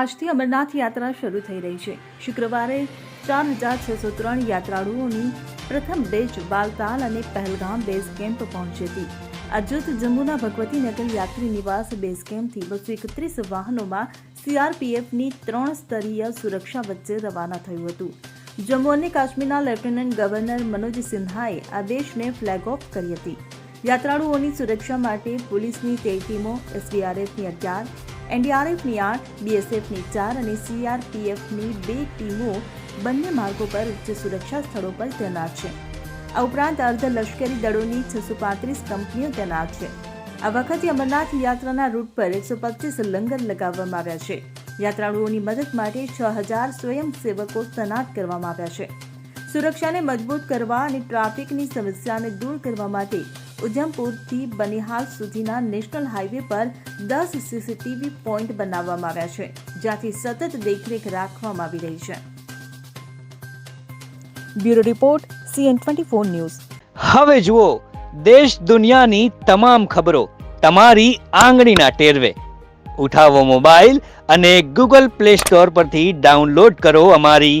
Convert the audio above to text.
આજથી અમરનાથ યાત્રા શરૂ થઈ રહી છે. શુક્રવારે ચાર હજાર છસો ત્રણ યાત્રાળુઓની પ્રથમ બેચ બાલતાલ અને પહેલગામ બેઝ કેમ્પ પહોંચી હતી. આ જૂથ જમ્મુના ભગવતીનગર યાત્રી નિવાસ બેઝ કેમ્પથી બસો એકત્રીસ વાહનોમાં સીઆરપીએફની ત્રણ સ્તરીય સુરક્ષા વચ્ચે રવાના થયું હતું. જમ્મુ અને કાશ્મીરના લેફ્ટનન્ટ ગવર્નર મનોજ સિન્હાએ આ દેશને ફ્લેગ ઓફ કરી હતી. યાત્રાળુઓની સુરક્ષા માટે પોલીસની તેર ટીમો, એસડીઆરએફની અગિયાર એનડીઆરએફની આઠ બીએસએફની ચાર અને સીઆરપીએફની બે ટીમો બંને માર્ગો પર ઉચ્ચ સુરક્ષા સ્થળો પર તૈનાત છે. આ ઉપરાંત અર્ધ લશ્કરી દળોની છસો પાંત્રીસ કંપનીઓ તૈનાત છે. આ વખતે અમરનાથ યાત્રાના રૂટ પર એકસો પચીસ લંગર લગાવવામાં આવ્યા છે. યાત્રાળુઓની મદદ માટે છ હજાર સ્વયંસેવકો તૈનાત કરવામાં આવ્યા છે. સુરક્ષાને મજબૂત કરવા અને ટ્રાફિકની સમસ્યાને દૂર કરવા માટે ઉધમપુરથી બનિહાલ સુધીના નેશનલ હાઈવે પર દસ સીસીટીવી પોઈન્ટ બનાવવામાં આવ્યા છે, જ્યાંથી સતત દેખરેખ રાખવામાં આવી રહી છે. Bureau report, CN twenty four news. હવે જુઓ, દેશ દુનિયાની તમામ ખબરો તમારી આંગળીના ટેરવે. ઉઠાવો મોબાઈલ અને ગૂગલ પ્લે સ્ટોર પરથી ડાઉનલોડ કરો અમારી